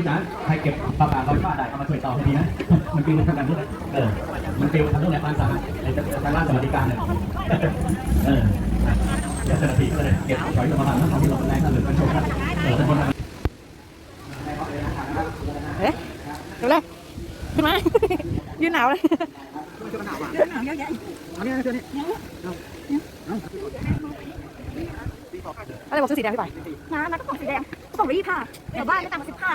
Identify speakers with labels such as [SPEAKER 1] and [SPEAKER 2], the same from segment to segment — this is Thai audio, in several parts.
[SPEAKER 1] คุณจ๋าใครเก็บปลาปลาลอยฟ้าได้เอามาช่วยต่อให้ดีนะ มันปิวทางานนู้นเออ มันปิวทางนู้นแหละทางสะอาไอ้ทางด้านสวัสดิการเนี่ยเออเดี๋ยวเจ้าหน้าที่ก็เลยเก็บถอยกลงมาบ้างนะตอนที่เราเป็นแรงกันเลยกันโชว์ครับเออทุกคน
[SPEAKER 2] เอ๊ะเร็วเลยขึ้นมายืนหนาวเลยอะไรบอกซื้อสีแดงพี่ไป
[SPEAKER 3] นะแล้วก็ของสีแดงก็ของรีบค่ะเดี๋ยวบ้านไม่ต่ำกว่าสิบห้า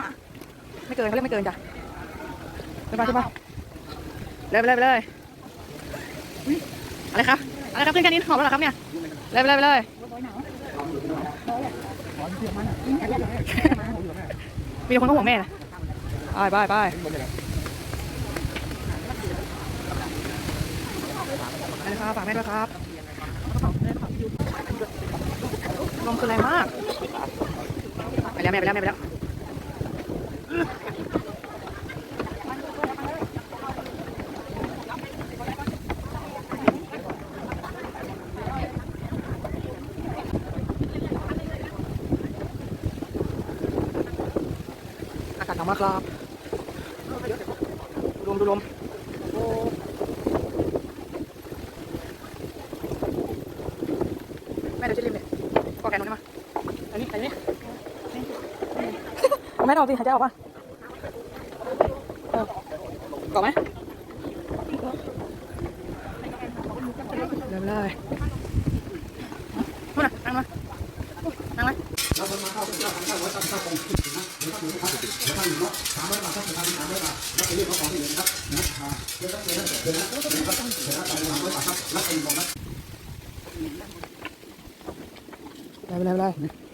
[SPEAKER 2] ไม่เกินเขาเรียกไม่เกินจ้ะขึ้นมาขึ้นมาเลยไปเลยไปเลยอุ๊ยอะไรครับอะไรครับขึ้นแค่นี้หอมแล้วเหรอครับเนี่ยเลยไปเลยไปเลยมีคนก็ห่วงแม่นะไปไปไปไปเลยครับฝากแม่ด้วยครับลมคือแรงมาก ไปแล้วแม่ไปแล้วแม่ไปแล้ว อากาศหนาวมากครับ ดูลมดูลมแม่เดี๋ยวจะริมเลยกอแกนนู้นได้ไหมอันนี้อันนี้ แม่ออกสิหายใจออกป่ะเออกอไหมเดินไปเลยมานั่งมานั่งไหมไปเลยไปเลย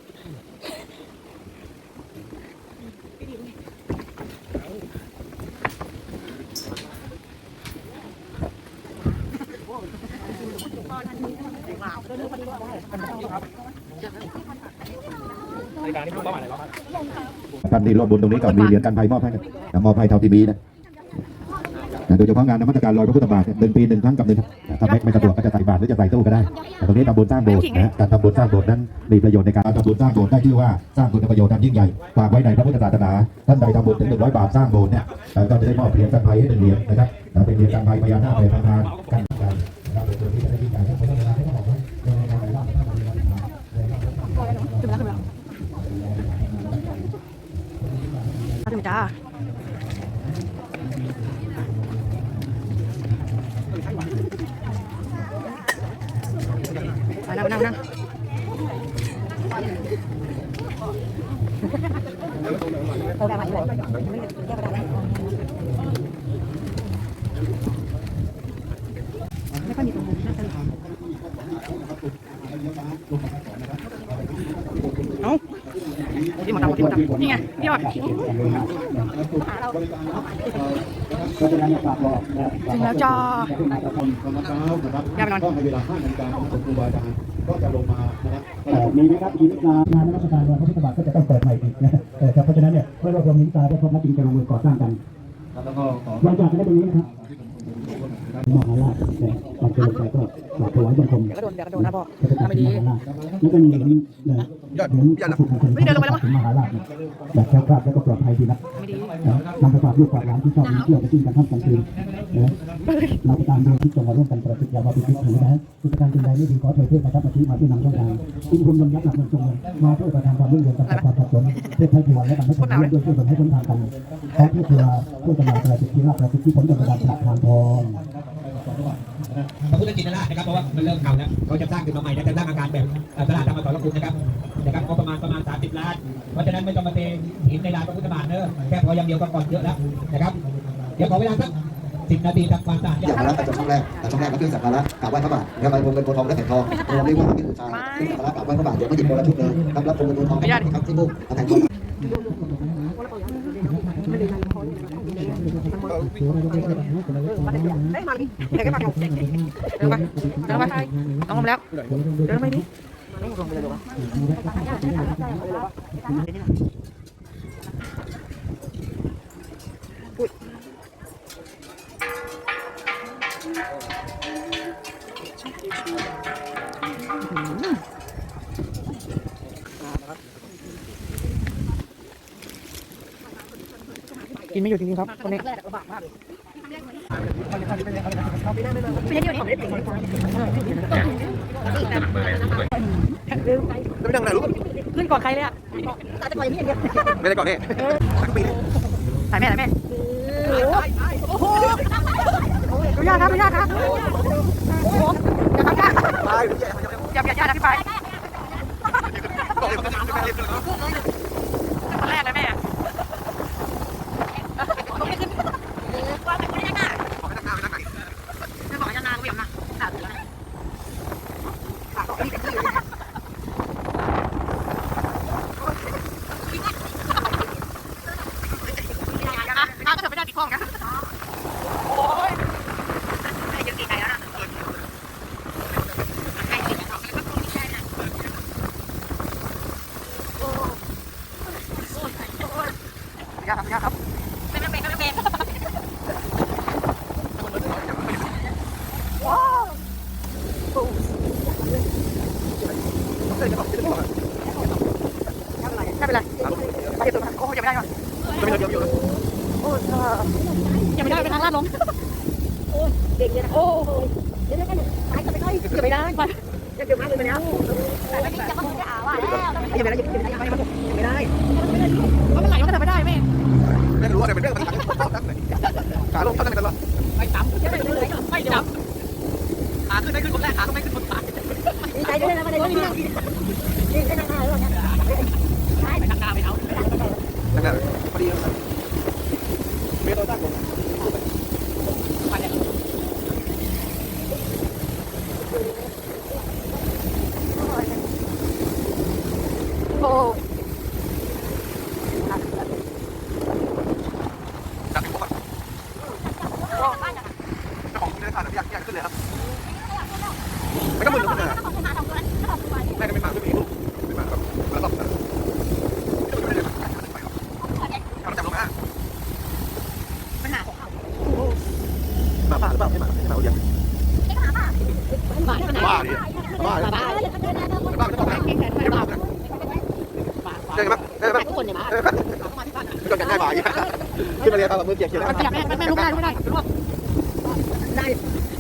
[SPEAKER 4] ท่านที่ร่วมบุญตรงนี้ก็มีเหรียญกันภัยมอบให้นะมอบให้เท่าที่มีนะนะโดยเฉพาะงานนมัสการลอยพระพุทธบาทเนี่ยหนึ่งปีหนึ่งครั้งกับหนึ่งถ้าไม่ไม่สะดวกก็จะใส่บาตรหรือจะใส่ตู้ก็ได้แต่ตรงนี้ทำบุญสร้างโบสถ์นะฮะการทำบุญสร้างโบสถ์นั้นมีประโยชน์ในการทำบุญสร้างโบสถ์ได้ชื่อว่าสร้างคุณประโยชน์อันยิ่งใหญ่ฝากไว้ในพระพุทธศาสนาท่านใดทำบุญถึงหนึ่งร้อยบาทสร้างโบสถ์เนี่ยเอ่อก็จะได้มอบเหรียญกันภัยให้หนึ่งเหรียญนะครับนะเป็นเหรียญกันภัยพญานาคไปทางการกันกันนะครับเป็นตัวที่จะได้ยิ่งใหญ่ทั้งหมดทั้งนั้นที่เขาบอกว่าในในในรอบทั้งหมดในรอบทั้งหมด
[SPEAKER 2] ขึ้นมาแล้วขึ้นมาแล้วขึ้นมาจ้าไปนั่งนั่งนั่งเอาแบบไหนเลยแก้กระดาษไหมไม่ค่อยมีคนน่าจะเอ้าที่หม อดำที่หมอดำนี่ไงพี่ออด
[SPEAKER 4] ก็จะนำมาฝากบอกนะ
[SPEAKER 2] ถึงแล้วจ้า
[SPEAKER 4] ตอนเช้านะครับ
[SPEAKER 2] อย่าไปนอน
[SPEAKER 4] ก็ในเวลา5นาฬิกาของครูบาอาจารย์ก็จะลงมานะครับมีไหมครับมีวิชางานนมัสการวันพระพุทธบาทก็จะต้องเปิดใหม่อีกนะเออครับเพราะฉะนั้นเนี่ยเมื่อเรารวมนิ้วตาได้ครบแล้วจึงจะลงมือก่อสร้างกันแล้วก็ขอหลังจากนั้นตรงนี้นะครับมหาราชเนี่ยก่อนจะลงไปก็กราบถวายบังคม
[SPEAKER 2] เดี๋ยวก็โดนเดี๋ยวก็โดนนะพ่อ
[SPEAKER 4] ทำ
[SPEAKER 2] ไม่ดี
[SPEAKER 4] แล้วก็มีเหรียญเนี่ยเหรียญสุขมงคล
[SPEAKER 2] เฮ้ยเดินลงไปแล้วมั้ง
[SPEAKER 4] มหาราชแบบแคล้วคลาดแล้วก็ปลอดภัยดีนะ
[SPEAKER 2] ไม่ดี
[SPEAKER 4] นำไปฝากลูกฝากหลานที่ชอบเที่ยวไปกินกันท่ามกลางคืนนะเราไปตามดูที่จังหวัดร่วมกันประสิทธิ์ยามาปิดถือนะกิจการเป็นใดไม่ดีขอเถิดเทพนะครับมาชี้มาที่นำช่องทางอินคุณบรรยัติหลักเงินทรงเงินมาเพื่อประทานความรุ่งเรืองกับความสับสนเพื่อให้ถวันและกันให้คนร่วมด้วยช่วยกันให้พ้นทางกันขอเพื่อเพื่อเพื่อจำหน่ายประสิทธิภาพประสิทธิผลจำการประทานทอง
[SPEAKER 5] พระพุทธจินตราชนะครับเพราะว่ามันเริ่มเก่าแล้วเขาจะสร้างขึ้นมาใหม่นะจะสร้างอาคารแบบเอ่อตลาดธรรมศรคุณนะครับนะครับก็ประมาณประมาณ 30 ล้าน เพราะฉะนั้นไม่ต้องมาเทหินในลานพระพุทธบาทเนอะแค่พออย่างเดียวก็ก่อนเยอะแล้วนะครับเดี๋ยวขอเวลาสักสิบนาทีทำความสะอาด
[SPEAKER 6] อย่างมาแล้วแต่ช่องแรกแต่ช่องแรกก็ขึ้นสักการะกราบไหว้พระบาทนะครับผมเป็นโพธิ์ทองและแผ่นทองเราเรียกว่าที่บูชาขึ้นสักการะกราบไหว้พระบาทเดี๋ยวมาหยิบคนละชุดเลยครับรับผมเป็นโพธิ์ทองครับที่ลูกแผ่นทอง
[SPEAKER 2] เฮ้ยมาดิเดี๋ยวก็มาเดินไปเดิ นไปต้องลงแล้วเดินไปดิลงไปเลยหรอกินไม่หยุดจริงๆครับคนนี้
[SPEAKER 3] ไม่ได้เดี๋ยวนี้ผมไม่ได้ติดเลยขึ้นก่อนใครเลยอะตาจะปล่อยอย่างนี้อย่างเดียว
[SPEAKER 5] ไม่ได้ก่อนนี่
[SPEAKER 2] ถ่ายแม่ถ่ายแม่
[SPEAKER 3] โอ้โห
[SPEAKER 2] ดูยากครับดูยากครับอย่าทำยากอย่าอย่าอย่าพี่ไปคนแรกเลยแม่ น้าก็เถอะไม่ได้ติดข้องนะโอ้ยไม่ยังตีไก่แล้วนะยากครับยากครับไม่ไม่เป็นไม่เป็นไม่เป็นไรเดี๋ยวตัวโอ้ยังไม่ได้ก่อน โอ้ยยังไม่ได้ไปทางลาดลง
[SPEAKER 3] เด็กเนี่ยโอ้เดี๋ยวเดี๋ยวตายกันไปเลย
[SPEAKER 2] ยังไม่ได้ไป
[SPEAKER 3] จะเดี๋ยวมาเลยนะแต่ไม่จะมาจะอาว่าแล้ว
[SPEAKER 2] ยังไม่ได้ยังไม่ได้ยังไม่ได้เพราะมันไหลก็เดินไม่ได้แม่
[SPEAKER 5] ไม่รู้อะไรเป็นเรื่องมันขาลงตั้งแต่ตลอด
[SPEAKER 2] ไม่จับไม่จับขาขึ้นไม่ขึ้นคนแรกขาก็ไม่ขึ้นคนสุดท้าย
[SPEAKER 3] ดีใจด้วยนะมาเลยนี่นี่ได้ทางหน้าแล้วเนี่ย
[SPEAKER 2] ไปทางหน้าไม่เอา
[SPEAKER 5] นั่นแหละพอดีเมโลตั้งลง
[SPEAKER 2] ไปเนี่ย โอ้
[SPEAKER 5] จากที่ผมอะของที่ได้ทานอยากอยากขึ้นเลยครับไม่ก็มึนขึ้นเลยแม่ก็ไม่มาขึ้นอีกไม่มาแบบแล้วก็ไม่ได้ไปหรอกทำจับลงมา
[SPEAKER 2] ปัญหาของเขา
[SPEAKER 5] หมาป่าหรือ เปล่าไม่หมาไม่หมาเดียว
[SPEAKER 2] บ้าปัญหา
[SPEAKER 5] บ้าดิบ้าดิ
[SPEAKER 2] บ้า
[SPEAKER 5] บ้าจะบอกนะ
[SPEAKER 2] เก่งแทนไม่บ้าบ้า
[SPEAKER 5] เจ๊ไหมเจ๊ไหม
[SPEAKER 2] ทุกคนเนี่ยบ้า
[SPEAKER 5] เจ๊ไหมไม่ต้องง่ายบ่ายขึ้นมาเรียนครับมือเกียร์เกียร์
[SPEAKER 2] มันขยับแม่แม่รู้ไม่ได้รู้ไม่ได้รู้
[SPEAKER 3] ได้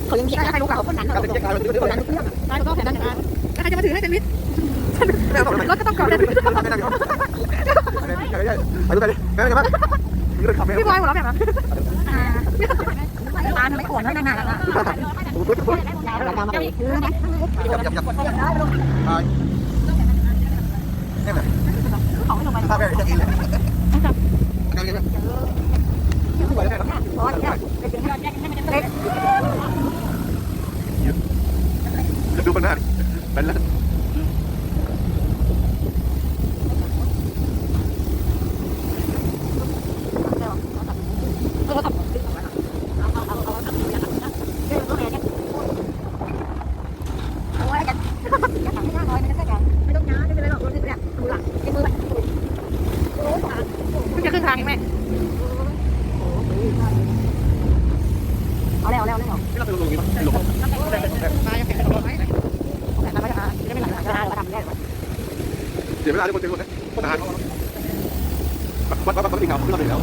[SPEAKER 3] เขายังเขียน
[SPEAKER 2] ได้ใครรู้กับ
[SPEAKER 3] คนนั้น
[SPEAKER 5] การเป็นเกียร์การเป็นเรื่องอะไร
[SPEAKER 2] ได้ก็ต้องแข่งกันอย่างนั้นแล้วใครจะมาถือให้เป็นวิทย์
[SPEAKER 5] ไม่ต้อง
[SPEAKER 2] รถก็ต้องก่อนเลย
[SPEAKER 5] ไม่ต้องไม่ต้องไปดูไปดิแม่เป็นไงบ้างนี่เราขับไป
[SPEAKER 2] พี่บอยหัวเราะแบบนั้น
[SPEAKER 3] ตาไม่ขวนแล้วนานๆแล้ว
[SPEAKER 5] ปุ๊บปุ๊บ
[SPEAKER 3] เราทำอะไรคือนะ
[SPEAKER 5] ยับยับยับตายนี่แหละภาพแบบจะกินเลยการกินแบบไปได้ครับ
[SPEAKER 3] พอเนี่ยเป็นยอดแยกให้มันเล็ก
[SPEAKER 5] ดูมันหน้าดิเป็นแล้ว
[SPEAKER 3] โอ้ยจะจะทำให้หน้าน้อยมันก็จะไม่ต้องน้าไม่เป็นไรหรอกรู้สึกเนี่ยดูหลังไอ้มือแบบโอ้ย
[SPEAKER 2] เพิ่งจะขึ้นทางเองแม่
[SPEAKER 3] เอาแล้วแล้วแล้ว
[SPEAKER 5] ที่เราไปลงนี้มั้งลง
[SPEAKER 2] มายังแข่งกันไหมแต่ทำไมจะจะไม่ไหล
[SPEAKER 3] จะเราทำได้
[SPEAKER 5] เสียเว ลาทุกคนเสียคนนะนานวัดวัดวัดจริงเหรอเราจริงแล้ว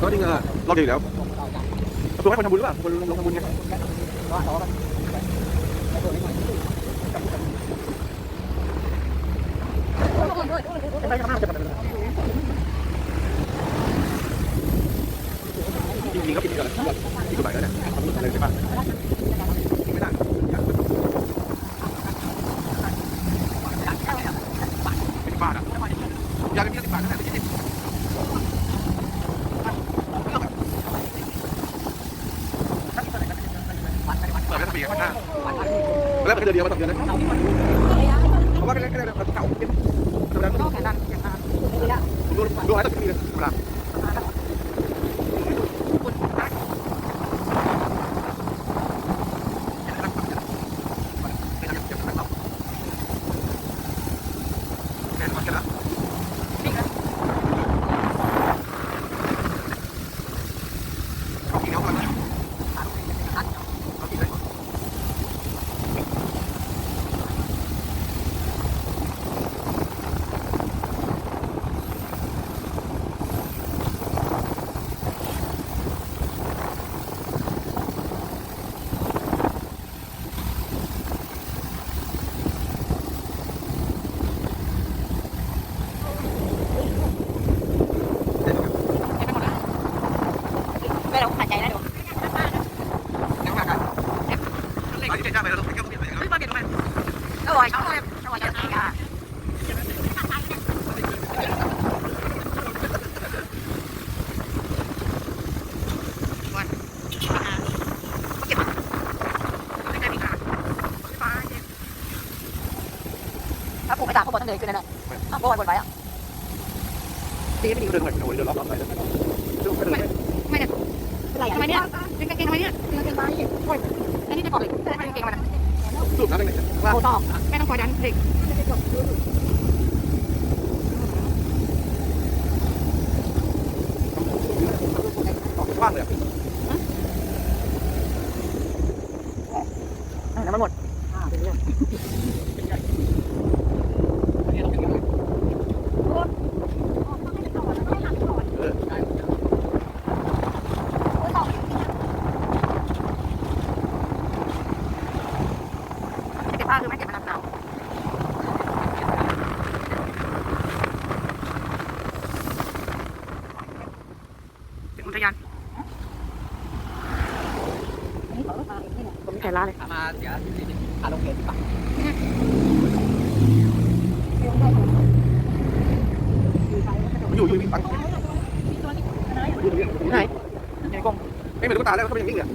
[SPEAKER 5] เราจริงอะเราจริงแล้วตัวให้คนทำบุญหรือเปล่าคนลงทำบุญไงจะริงๆก็กินกันที่กฎหมายแล้วเนี่ยทำอะไรใช่ปะไม่ได้เป็นบาทอะยาเป็นสิบบาทนั่นแหละไม่ใช่สิบเปิด ได้สักปีกันนะแล้วมันก็เดือนเดียวมาต่อเดือนนะเพราะว่าก็ได้ก็ได้เราเก่าเป็นธรา
[SPEAKER 2] ก็แข่งกันอย่างนั้น
[SPEAKER 5] ดูดูอะไรต่อปีเลยธรรมดา เไม่
[SPEAKER 2] เราขาดใจนะเดี๋ยว อร่อยชอบเลยอร่อยจังเลยอะถ้าปลูก ไม่ตามเขาบอกต้องเลยขึ้นนั่นแหละอ้าวบอยบนไปอะ
[SPEAKER 5] ดีไม่ดี
[SPEAKER 2] ไม่เนี่ยทำไมเนี่ยเป็นกางเกงทำไมเนี่ยเป็นกางเกงไม้โอ้ยอันนี้จะบอกเลยไม่กางเกงมันว่าโอ้ต่อแม่ต้องคอยดันเด็ก
[SPEAKER 5] น้ำมันหมด
[SPEAKER 2] เก็บผ้าคือไม่เก็บมันหนาว
[SPEAKER 5] เป็นอุทยานผม มีไข่ล้าเลย
[SPEAKER 7] มาเสียค่าลงเรียนดีกว่า
[SPEAKER 5] ไหนไหนกลม
[SPEAKER 2] แกเดินเรี
[SPEAKER 3] ย